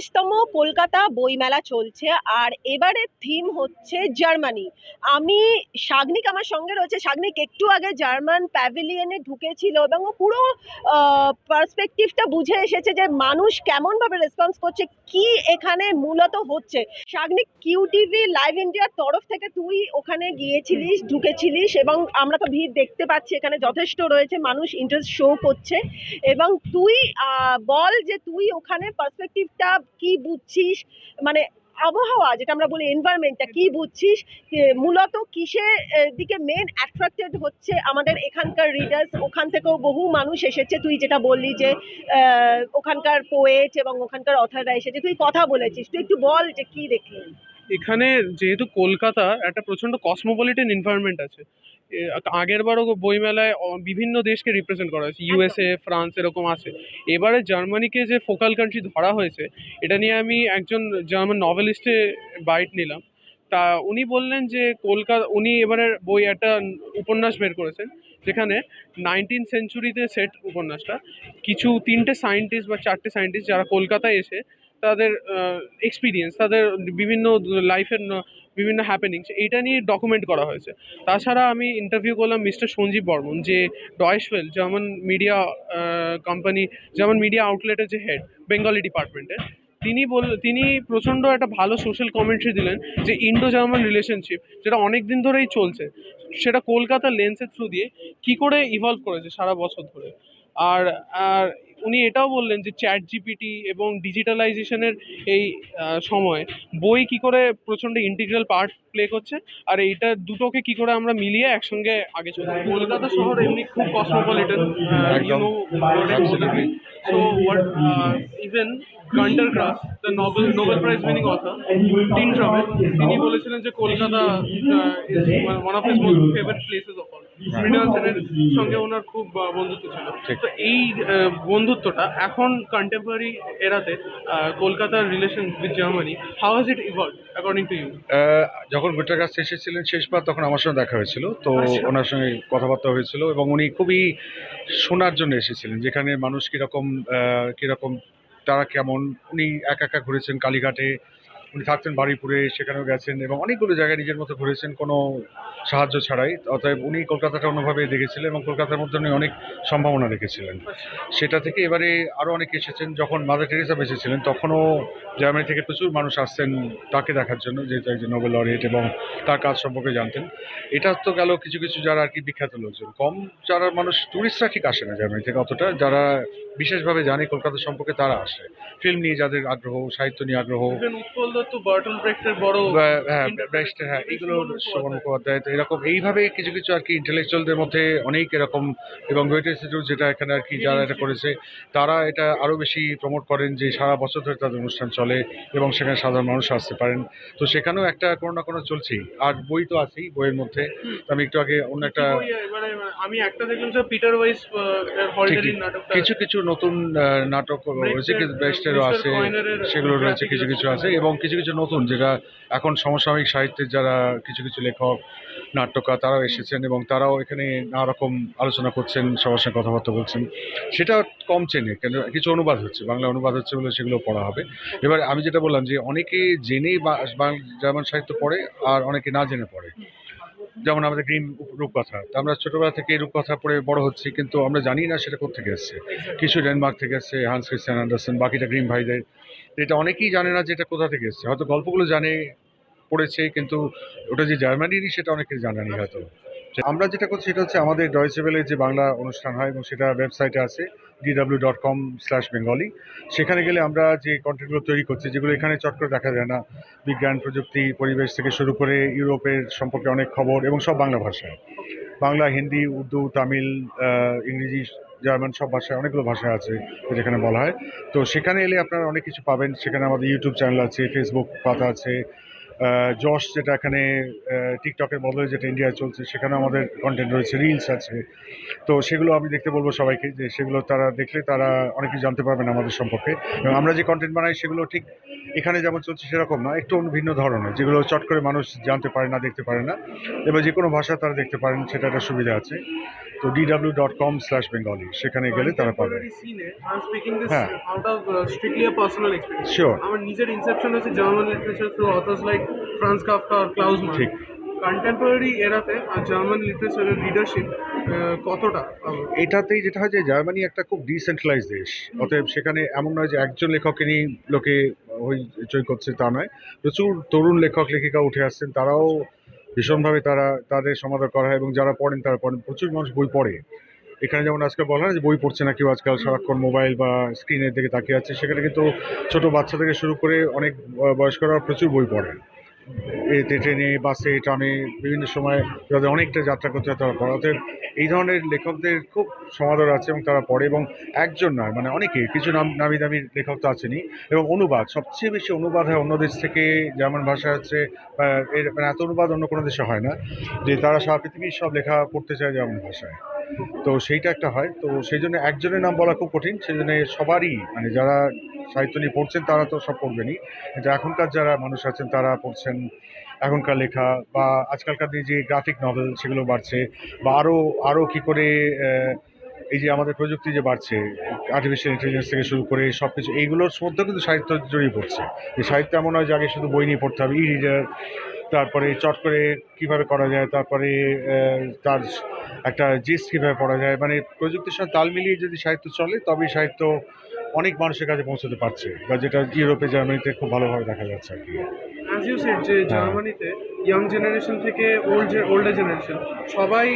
উনত্রিশতম কলকাতা বইমেলা চলছে, আর এবারের থিম হচ্ছে জার্মানি। আমি সাগনিক আমার সঙ্গে রয়েছে। সাগনিক, একটু আগে জার্মান প্যাভিলিয়নে ঢুকেছিল এবং ও পুরো পার্সপেক্টিভটা বুঝে এসেছে যে মানুষ কেমনভাবে রেসপন্স করছে, কি এখানে মূলত হচ্ছে। সাগনিক কিউ টিভি লাইভ ইন্ডিয়ার তরফ থেকে তুই ওখানে গিয়েছিলিস, ঢুকেছিলিস এবং আমরা তো ভিড় দেখতে পাচ্ছি, এখানে যথেষ্ট রয়েছে, মানুষ ইন্টারেস্ট শো করছে এবং তুই বল যে তুই ওখানে পার্সপেক্টিভটা কি বুঝছিস? মানে আবহাওয়া, যেটা আমরা বলি এনভায়রনমেন্টটা কি বুঝছিস? মূলত কিসের দিকে মেন অ্যাট্রাক্টেড হচ্ছে আমাদের এখানকার রিডার্স ওখান থেকেও বহু মানুষ এসেছে। তুই যেটা বললি যে ওখানকার পোয়েট এবং ওখানকার অথাররা এসেছে। তুই কথা বলেছিস। তুই একটু বল যে কি দেখলি? এখানে যেহেতু কলকাতা একটা প্রচণ্ড কসমোপলিটন এনভায়রনমেন্ট আছে আগের বারও বইমেলায় বিভিন্ন দেশকে রিপ্রেজেন্ট করা হয়েছে ইউএসএ ফ্রান্স এরকম আছে। এবারে জার্মানিকে যে ফোকাল কান্ট্রি ধরা হয়েছে এটা নিয়ে আমি একজন জার্মান নভেলিস্টে বাইট নিলাম। তা উনি বললেন যে কলকাতা উনি এবারের বই একটা উপন্যাস বের করেছেন যেখানে নাইনটিন সেঞ্চুরিতে সেট উপন্যাসটা। কিছু তিনটে সায়েন্টিস্ট বা চারটে সায়েন্টিস্ট যারা কলকাতায় এসে তাদের এক্সপিরিয়েন্স তাদের বিভিন্ন লাইফের বিভিন্ন হ্যাপেনিংস এইটা নিয়ে ডকুমেন্ট করা হয়েছে। তাছাড়া আমি ইন্টারভিউ করলাম মিস্টার সঞ্জীব বর্মন, যে ডয়েশওয়েল যেমন মিডিয়া কোম্পানি যেমন মিডিয়া আউটলেটের যে হেড বেঙ্গলি ডিপার্টমেন্টের তিনি বল, তিনি প্রচণ্ড একটা ভালো সোশ্যাল কমেন্ট্রি দিলেন যে ইন্ডো জার্মান রিলেশনশিপ যেটা অনেক দিন ধরেই চলছে, সেটা কলকাতার লেন্সের থ্রু দিয়ে কী করে ইভলভ করেছে সারা বছর ধরে। আর আর উনি এটাও বললেন যে চ্যাট জিপিটি এবং ডিজিটালাইজেশনের এই সময় বই কি করে প্রচণ্ড ইন্টিগ্রাল পার্ট প্লে করছে আর এইটা দুটোকে কি করে আমরা মিলিয়ে একসঙ্গে আগে চলছি কলকাতা শহর এমনি খুব cosmopolitan. So what even Gunter Grass the Nobel Nobel prize winning author tin travel তিনি বলেছিলেন যে Kolkata is one of his most favourite places of Mrinal সেনের সঙ্গে ওনার খুব বন্ধুত্ব ছিল। তো এই বন্ধুত্বটা এখন কন্টেম্পোরারি এরাতে কলকাতার relation with Germany how has it evolve according to you যখন গুটার কাছে এসেছিলেন শেষবার তখন আমার সঙ্গে দেখা হয়েছিল। তো আচ্ছা। ওনার সঙ্গে কথাবার্তা হয়েছিল এবং উনি খুবই শোনার জন্য এসেছিলেন। যেখানে মানুষ কীরকম কীরকম তারা কেমন উনি একা একা ঘুরেছেন কালীঘাটে উনি থাকতেন বাড়িপুরে সেখানেও গেছেন এবং অনেকগুলো জায়গায় নিজের মতো ঘুরেছেন, কোনো সাহায্য ছাড়াই। অতএব উনি কলকাতাটা অন্যভাবে দেখেছিলেন এবং কলকাতার মধ্যে উনি অনেক সম্ভাবনা দেখেছিলেন সেটা থেকে এবারে আরও অনেকে এসেছেন, যখন মাদার টেরেসা বেঁচে ছিলেন তখনও জার্মানি থেকে প্রচুর মানুষ আসছেন তাকে দেখার জন্য, যেহেতু একজন নোবেল লরিয়েট এবং তার কাজ সম্পর্কে জানতেন। এটা তো গেল কিছু কিছু যারা আর কি বিখ্যাত লোকজন। কম যারা মানুষ ট্যুরিস্টরা ঠিক আসে না জার্মানি থেকে অতটা, যারা বিশেষভাবে জানে কলকাতা সম্পর্কে তারা আসে। ফিল্ম নিয়ে যাদের আগ্রহ, সাহিত্য নিয়ে আগ্রহ। ইভেন বার্টন ব্রেক্টের বড় হ্যাঁ হ্যাঁ মুখোপাধ্যায় তো এরকম এইভাবে কিছু কিছু আর কি ইন্টেলেকচুয়ালদের মধ্যে অনেক এরকম এবং ইনস্টিটিউট যেটা এখানে আর কি যারা এটা করেছে তারা এটা আরও বেশি প্রমোট করেন যে সারা বছর ধরে তাদের অনুষ্ঠান চলে এবং সেখানে সাধারণ মানুষ আসতে পারেন। তো সেখানেও একটা কোনো না কোনো চলছেই। আর বই তো আছেই বইয়ের মধ্যে। আমি একটু আগে অন্য একটা কি আমি একটা দেখলাম পিটার কিছু কিছু নতুন নাটক রয়েছে ব্রেস্টেরও আছে সেগুলো রয়েছে কিছু কিছু আছে। আছে এবং কিছু কিছু কিছু নতুন যেটা এখন সমসাময়িক সাহিত্যের যারা কিছু কিছু লেখক নাট্যকার তারাও এসেছেন এবং তারাও এখানে নানা রকম আলোচনা করছেন সবার সঙ্গে কথাবার্তা বলছেন। সেটা কম চেনে কেন কিছু অনুবাদ হচ্ছে বাংলা অনুবাদ হচ্ছে বলে সেগুলো পড়া হবে। এবার আমি যেটা বললাম যে অনেকে জেনেই জার্মান সাহিত্য পড়ে আর অনেকে না জেনে পড়ে। যেমন আমাদের গ্রিম রূপকথা তা আমরা ছোটোবেলা থেকে এই রূপকথা পড়ে বড় হচ্ছি কিন্তু আমরা জানি না সেটা কোথেকে এসছে। কিছু ডেনমার্ক থেকে এসছে হান্স ক্রিস্টিয়ান অ্যান্ডারসন বাকিটা গ্রিম ভাইদের এটা অনেকেই জানে না যে এটা কোথা থেকে এসছে। হয়তো গল্পগুলো জানে, পড়েছে, কিন্তু ওটা যে জার্মানিরই সেটা অনেকের জানা নেই হয়তো। আমরা যেটা করছি, সেটা হচ্ছে আমাদের ডয়েসেবেলের যে বাংলা অনুষ্ঠান হয়, এবং সেটা ওয়েবসাইটে আছে DW dot com slash Bengali সেখানে গেলে আমরা যে কন্টেন্টগুলো তৈরি করছি, যেগুলো এখানে চট করে দেখা যায় না, বিজ্ঞান, প্রযুক্তি, পরিবেশ থেকে শুরু করে ইউরোপের সম্পর্কে অনেক খবর, এবং সব বাংলা ভাষায়। বাংলা, হিন্দি, উর্দু, তামিল ইংরেজি জার্মান সব ভাষায়, অনেকগুলো ভাষা আছে যেখানে বলা হয়। তো সেখানে এলে আপনারা অনেক কিছু পাবেন। সেখানে আমাদের ইউটিউব চ্যানেল আছে ফেসবুক পাতা আছে যশ যেটা এখানে টিকটকের বদলে যেটা ইন্ডিয়ায় চলছে সেখানে আমাদের কন্টেন্ট রয়েছে রিলস আছে। তো সেগুলো আমি দেখতে বলব সবাইকে যে সেগুলো তারা দেখলে তারা অনেক কিছু জানতে পারবেন আমাদের সম্পর্কে। এবং আমরা যে কন্টেন্ট বানাই সেগুলো ঠিক এখানে যেমন চলছে সেরকম না, একটু অন্য ভিন্ন ধরনের, যেগুলো চট করে মানুষ জানতে পারে না, দেখতে পারে না। এবার যে কোনো ভাষা তারা দেখতে পারেন, সেটা একটা সুবিধা আছে। তো DW dot com slash Bengali সেখানে গেলে তারা পাবে। হ্যাঁ। শিওর আমার নিজের ইনসেপশন হচ্ছে German literature through authors like Franz Kafka আর ক্লাউজ ঠিক। কন্টেম্পোরারি এরাতে জার্মান লিটারেচারের লিডারশিপ কতটা এটাতেই যেটা হয় যে জার্মানি একটা খুব ডিসেন্ট্রালাইজ দেশ। অতএব সেখানে এমন নয় যে একজন লেখককে নিয়ে লোকে হইচই করছে তা নয়। প্রচুর তরুণ লেখক লেখিকা উঠে আসছেন। তারাও ভীষণভাবে তারা তাদের সমাধান করা হয় এবং যারা পড়েন তারা পড়েন। প্রচুর মানুষ বই পড়ে। এখানে যেমন আজকাল বলা হয় যে বই পড়ছে না কেউ আজকাল সারাক্ষণ মোবাইল বা স্ক্রিনের দিকে তাকিয়ে আছে। সেখানে কিন্তু ছোটো বাচ্চা থেকে শুরু করে অনেক বয়স্করা প্রচুর বই পড়েন। এতে ট্রেনে, বাসে, ট্রামে বিভিন্ন সময় যাদের অনেকটা যাত্রা করতে হয় তারা পড়ে। অতএব এই ধরনের লেখকদের খুব সমাদর আছে এবং তারা পড়ে এবং একজন নয় মানে অনেকে কিছু নাম নামি দামি লেখক তো আছেনই এবং অনুবাদ, সবচেয়ে বেশি অনুবাদ হয় অন্য দেশ থেকে যেমন ভাষা হচ্ছে এর মানে এত অনুবাদ অন্য কোনো দেশে হয় না যে তারা সারা পৃথিবীর সব লেখা পড়তে চায় যেমন ভাষায়। তো সেইটা একটা হয়। তো সেই জন্য একজনের নাম বলা খুব কঠিন, সেই জন্য সবারই মানে যারা সাহিত্য নিয়ে পড়ছেন তারা তো সব পড়বেনই। কিন্তু এখনকার যারা মানুষ আছেন তারা পড়ছেন এখনকার লেখা বা আজকালকার যে গ্রাফিক নভেল সেগুলো বাড়ছে বা আরও আরও কী করে এই যে আমাদের প্রযুক্তি যে বাড়ছে আর্টিফিশিয়াল ইন্টেলিজেন্স থেকে শুরু করে সব কিছু এইগুলোর মধ্যেও কিন্তু সাহিত্য জড়িয়ে পড়ছে। এই সাহিত্য এমন হয় যে আগে শুধু বই নিয়ে পড়তে হবে ই রিডার তারপরে চট করে কীভাবে করা যায়, তারপরে তার একটা জিস কীভাবে পড়া যায় মানে প্রযুক্তির সাথে তাল মিলিয়ে যদি সাহিত্য চলে তবেই সাহিত্য অনেক মানুষের কাছে পৌঁছতে পারছে বা যেটা ইউরোপে জার্মানিতে খুব ভালোভাবে দেখা যাচ্ছে আর কি। অ্যাজ ইউ সেড যে জার্মানিতে ইয়াং জেনারেশন থেকে ওল্ড ওল্ডার জেনারেশন সবাই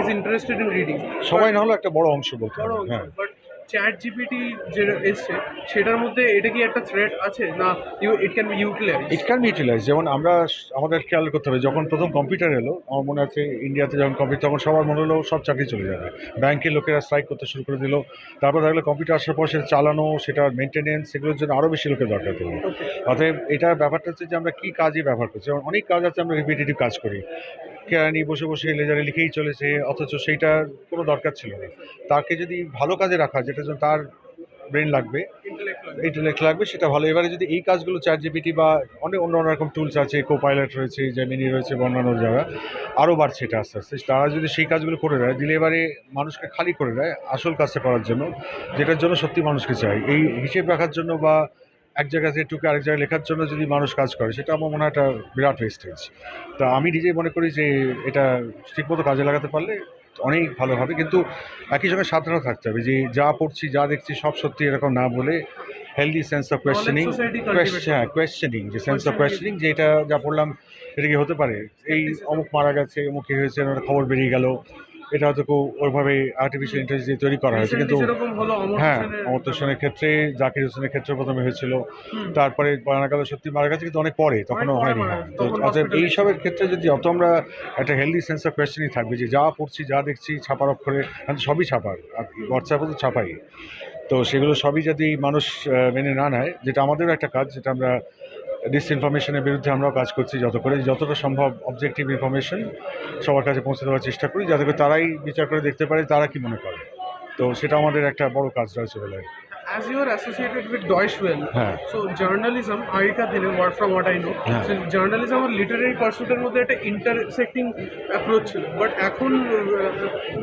ইজ ইন্টারেস্টেড ইন রিডিং সবাই না হলো একটা বড় অংশ বলতে হ্যাঁ। বাট চ্যাট জিপিটি যে এসছে সেটার মধ্যে এটা কি একটা থ্রেট আছে? না you it can be utilize it can be utilize যেমন আমরা আমাদের খেয়াল করতে হবে যখন প্রথম কম্পিউটার এলো আমার মনে আছে ইন্ডিয়াতে যখন কম্পিউটার তখন সবার মনে হলো সব চাকরি চলে যাবে। ব্যাংকের লোকেরা স্ট্রাইক করতে শুরু করে দিল। তারপর দেখল কম্পিউটার আসার পর সেটা চালানো সেটার মেনটেনেন্স সেগুলোর জন্য আরও বেশি লোকের দরকার পড়ল। অতএব এটা ব্যাপারটা হচ্ছে যে আমরা কী কাজে ব্যবহার করছি? যেমন অনেক কাজ আছে আমরা রিপিটেটিভ কাজ করি। কেরানি বসে বসে লেজারে লিখেই চলেছে, অথচ সেইটার কোনো দরকার ছিল না। তাকে যদি ভালো কাজে রাখা জন্য তার ব্রেন লাগবে ইন্টেলেক্ট লাগবে, সেটা ভালো। এবারে যদি এই কাজগুলো চ্যাট জিপিটি বা অনেক অন্য অন্য রকম টুলস আছে কো পাইলট রয়েছে জেমিনি রয়েছে বা অন্যান্য যারা আরও বাড়ছে এটা আস্তে আস্তে। তারা যদি সেই কাজগুলো করে দেয়, দিলে এবারে মানুষকে খালি করে দেয় আসল কাজটা করার জন্য, যেটার জন্য সত্যি মানুষকে চাই এই হিসেব রাখার জন্য বা এক জায়গা থেকে টুকে আরেক জায়গায় লেখার জন্য যদি মানুষ কাজ করে সেটা আমার মনে হয় একটা বিরাট ওয়েস্টেজ তা আমি নিজেই মনে করি যে এটা ঠিকমতো কাজে লাগাতে পারলে অনেক ভালো হবে কিন্তু একই সঙ্গে সাবধানও থাকতে হবে যে যা পড়ছি যা দেখছি সব সত্যি এরকম না বলে হেলদি সেন্স অফ কোয়েশ্চেনিং হ্যাঁ কোয়েশ্চেনিং যে সেন্স অফ কোয়েশ্চেনিং যে এটা যা পড়লাম এটা কি হতে পারে? এই অমুক মারা গেছে অমুক কী হয়েছে খবর বেরিয়ে গেল এটা হয়তো খুব ওইভাবে আর্টিফিশিয়াল ইন্টেলিজেন্স তৈরি করা হয়েছে কিন্তু হ্যাঁ অমর্ত্য সেনের ক্ষেত্রে জাকির হোসেনের ক্ষেত্রে প্রথমে হয়েছিল। তারপরে গেল সত্যি মারা গেছে কিন্তু অনেক পরে তখনও হয়নি। মারা হ্যাঁ। তো অতএব hospital-এ এইসবের ক্ষেত্রে যদি অত আমরা একটা হেলদি সেন্স অফ কোয়েশ্চেনই থাকবে যে যা পড়ছি যা দেখছি ছাপার অক্ষরে আমি সবই ছাপার আর হোয়াটসঅ্যাপে তো ছাপাই। তো সেগুলো সবই যদি মানুষ মেনে না নেয় যেটা আমাদেরও একটা কাজ যেটা আমরা ডিসইনফরমেশনের বিরুদ্ধে আমরাও কাজ করছি যত করে। যতটা সম্ভব অবজেক্টিভ ইনফরমেশন সবার কাছে পৌঁছে দেওয়ার চেষ্টা করি, যাতে করে তারাই বিচার করে দেখতে পারে তারা কি মনে করে। তো সেটা আমাদের একটা বড় কাজ রয়েছে বলে as you are associated with Deutsche Welle, হ্যাঁ। so journalism, আগেকার দিনে what from what I know, হ্যাঁ। so journalism আর লিটারারি পার্সুটের মধ্যে একটা ইন্টারসেক্টিং অ্যাপ্রোচ ছিল। বাট এখন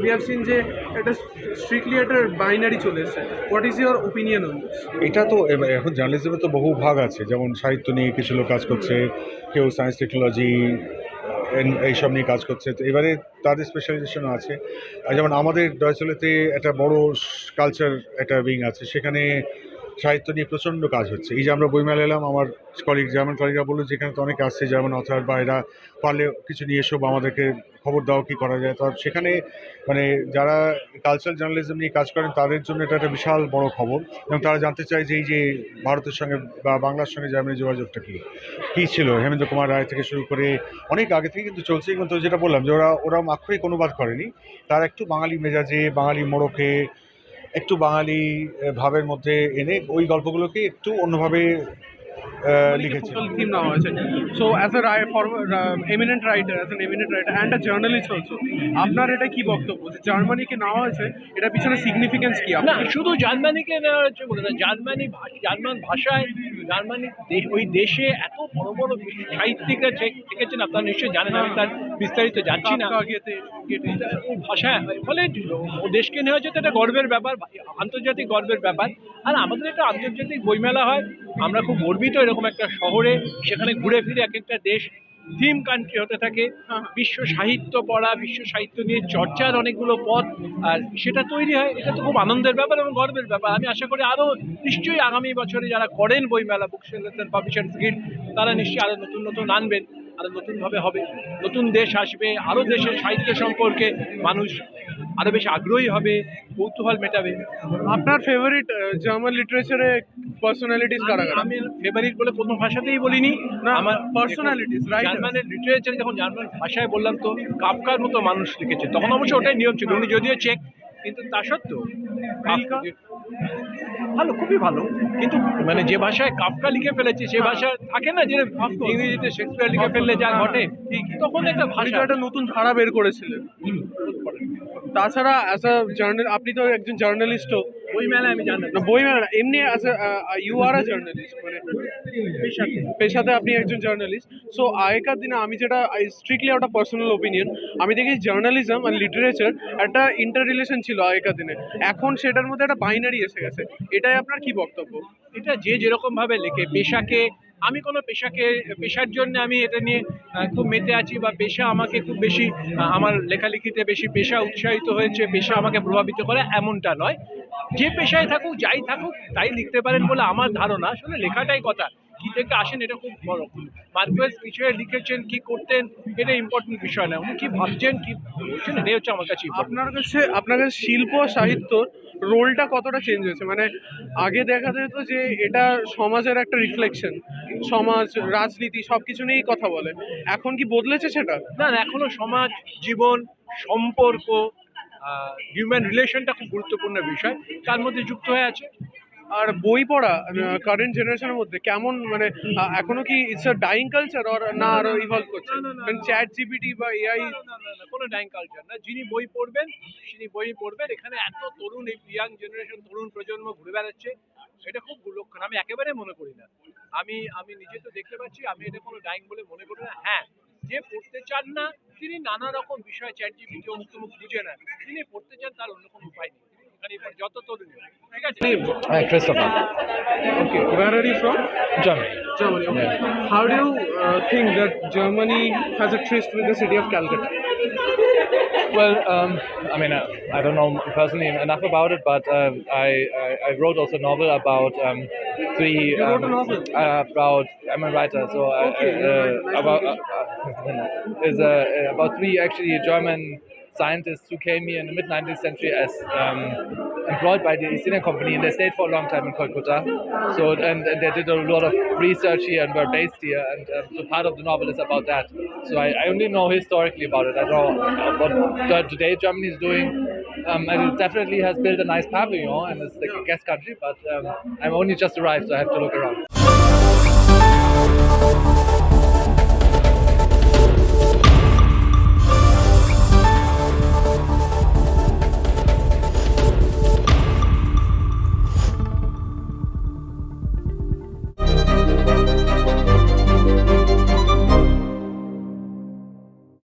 উই হ্যাভ সিন যে একটা স্ট্রিক্টলি একটা বাইনারি চলে এসেছে। What is your opinion on this এটা তো এবার এখন জার্নালিজমে তো বহু ভাগ আছে। যেমন সাহিত্য নিয়ে কিছু লোক কাজ করছে কেউ সায়েন্স টেকনোলজি এইসব নিয়ে কাজ করছে। তো এবারে তাদের স্পেশালাইজেশনও আছে। আর যেমন আমাদের ডয়চলেতে একটা বড় কালচার একটা উইং আছে। সেখানে সাহিত্য নিয়ে প্রচণ্ড কাজ হচ্ছে। এই যে আমরা বইমেলা এলাম, আমার কলিগ জার্মান কলিগরা বলল, যেখানে তো অনেকে আসছে জার্মান অথার বা এরা পারলে কিছু নিয়ে এসো বা আমাদেরকে খবর দাও কী করা যায়। তো সেখানে মানে যারা কালচারাল জার্নালিজম নিয়ে কাজ করেন, তাদের জন্য এটা একটা বিশাল বড় খবর। এবং তারা জানতে চায় যে এই যে ভারতের সঙ্গে বা বাংলার সঙ্গে জার্মানির যোগাযোগটা কী? কী ছিল? হেমেন্দ্র কুমার রায় থেকে শুরু করে অনেক আগে থেকে কিন্তু চলছে। কিন্তু যেটা বললাম যে ওরা ওরা আক্ষরিক অনুবাদ করেনি। তারা একটু বাঙালি মেজাজে, বাঙালি মোড়কে একটু বাঙালি ভাবের মধ্যে এনে ওই গল্পগুলোকে একটু অন্যভাবে লিখেছে থিম নেওয়া হয়েছে so as a Rai eminent writer as an eminent writer and a journalist also আপনার এটা কি বক্তব্য? যে জার্মানিকে নেওয়া হয়েছে এটা পিছনে সিগনিফিকেন্স কি না শুধু জার্মানিকে নেওয়া হচ্ছে বলে না জার্মানি জার্মান ভাষায় জার্মানি দেশ- ওই দেশে এত বড় বড় সাহিত্যিকরা যে- থেকেছেন আপনারা নিশ্চয়ই জানেন আমি তার বিস্তারিত যাচ্ছি না। ভাষা ফলে ও দেশকে নেওয়া হচ্ছে একটা গর্বের ব্যাপার আন্তর্জাতিক গর্বের ব্যাপার। আর আমাদের একটা আন্তর্জাতিক বইমেলা হয় আমরা খুব গর্বিত এরকম একটা শহরে, সেখানে ঘুরে ফিরে এক একটা দেশ থিম কান্ট্রি হতে থাকে। বিশ্ব সাহিত্য পড়া, বিশ্ব সাহিত্য নিয়ে চর্চার অনেকগুলো পথ, আর সেটা তৈরি হয়। এটা তো খুব আনন্দের ব্যাপার এবং গর্বের ব্যাপার। আমি আশা করি আরও নিশ্চয়ই আগামী বছরে যারা করেন বইমেলা বুক সেলার্স পাবলিশার্স গিল্ড তারা নিশ্চয়ই আরও নতুন নতুন আনবেন, আরও নতুনভাবে হবে। নতুন দেশ আসবে, আরও দেশের সাহিত্য সম্পর্কে মানুষ আরও বেশি আগ্রহী হবে, কৌতূহল মেটাবে। আপনার ফেভারিট জার্মান লিটারেচারে পার্সোনালিটিস কারা কারা? আমি ফেভারিট বলে কোনো ভাষাতেই বলিনি। না, আমার personalities, writers। জার্মানের লিটারেচার যখন জার্মান ভাষায় বললাম তো কাফকার মতো মানুষ লিখেছে। তখন অবশ্য ওটাই নিয়ম ছিল উনি যদিও চেক কিন্তু তা সত্ত্বেও ভালো খুবই ভালো। কিন্তু মানে যে ভাষায় কাফকা লিখে ফেলেছে সে ভাষা থাকে না যে ইংরেজিতে শেক্সপিয়ার লিখে ফেললে যা ঘটে তখন একটা ভাষা। একটা নতুন ধারা বের করেছিলেন। তাছাড়া অ্যাজ আ জার্নাল আপনি তো একজন জার্নালিস্টও আমি জানি না বই মেলা না, এমনি as you are a journalist মানে পেশাতে আপনি একজন জার্নালিস্ট সো আগেকার দিনে আমি যেটা স্ট্রিক্টলি একটা পার্সোনাল ওপিনিয়ন আমি দেখি জার্নালিজম আর লিটারেচার একটা ইন্টার রিলেশন ছিল আগেকার দিনে। এখন সেটার মধ্যে একটা বাইনারি এসে গেছে। এটাই আপনার কি বক্তব্য? এটা যে যেরকম ভাবে লেখে, পেশাকে, আমি কোনো পেশাকে, পেশার জন্য আমি এটা নিয়ে খুব মেতে আছি বা পেশা আমাকে খুব বেশি আমার লেখালেখিতে বেশি পেশা উৎসাহিত হয়েছে, পেশা আমাকে প্রভাবিত করে এমনটা নয়। যে পেশায় থাকুক, যাই থাকুক, তাই লিখতে পারেন বলে আমার ধারণা। আসলে লেখাটাই কথা। কি থেকে আসেন এটা খুব বড়। মার্কোয়েস বিষয়ে লিখেছেন কি করতেন এটা ইম্পর্টেন্ট বিষয় না। উনি কি ভাবছেন কি বলছেন এটাই হচ্ছে আমার কাছে আপনার কাছে আপনার কাছে শিল্প আর সাহিত্যর রোলটা কতটা চেঞ্জ হয়েছে? মানে আগে দেখা যেত যে এটা সমাজের একটা রিফ্লেকশন সমাজ রাজনীতি সব কিছু নিয়েই কথা বলে। এখন কি বদলেছে সেটা? না, এখনও সমাজ জীবন সম্পর্ক হিউম্যান রিলেশনটা খুব গুরুত্বপূর্ণ বিষয়। তার মধ্যে যুক্ত হয়ে আছে আর বই পড়া কারেন্ট জেনারেশনের মধ্যে কেমন মানে এখনও কি it's a dying culture or না আরও ইভলভ করছে? না, না, না, কারণ চ্যাট জিপিটি বা এআই কোনো ডাইং কালচার না। যিনি বই পড়বেন তিনি বই পড়বেন এখানে এত তরুণ এই ইয়াং জেনারেশন তরুণ প্রজন্ম ঘুরে বেড়াচ্ছে এটা খুব লক্ষণ আমি একেবারে মনে করি না। আমি আমি নিজে তো দেখতে পাচ্ছি আমি এটা কোনো ডাইং বলে মনে করি না। হ্যাঁ যে পড়তে চান না তিনি নানা রকম বিষয় চ্যাট জিপিটি অমুক তমুক বুঝে না তিনি পড়তে চান তার অন্য কোনো উপায় নেই। যত তরুণ ঠিক আছে Uh, Christopher, okay where are you from Germany. Germany. Okay. How do you uh, think that Germany has a tryst with the city of Calcutta? Well, um, I mean, uh, I don't know personally enough about it, but um, I, I I wrote also a novel about um, three. You wrote a um, novel? Uh, about I'm a writer, so I, Okay, you're uh, right. Nice about uh, uh, is uh, about three actually German scientists who came here in the mid 19th century as um, employed by the East India Company, and they stayed for a long time in Calcutta. So and, and they did a lot of research here and were based here, and um, so part of the novel is about that. So I, I only know historically about it. I know what today Germany is doing. Um, and it definitely has built a nice pavilion and it's like a guest country, but um, I'm only just arrived, so I have to look around.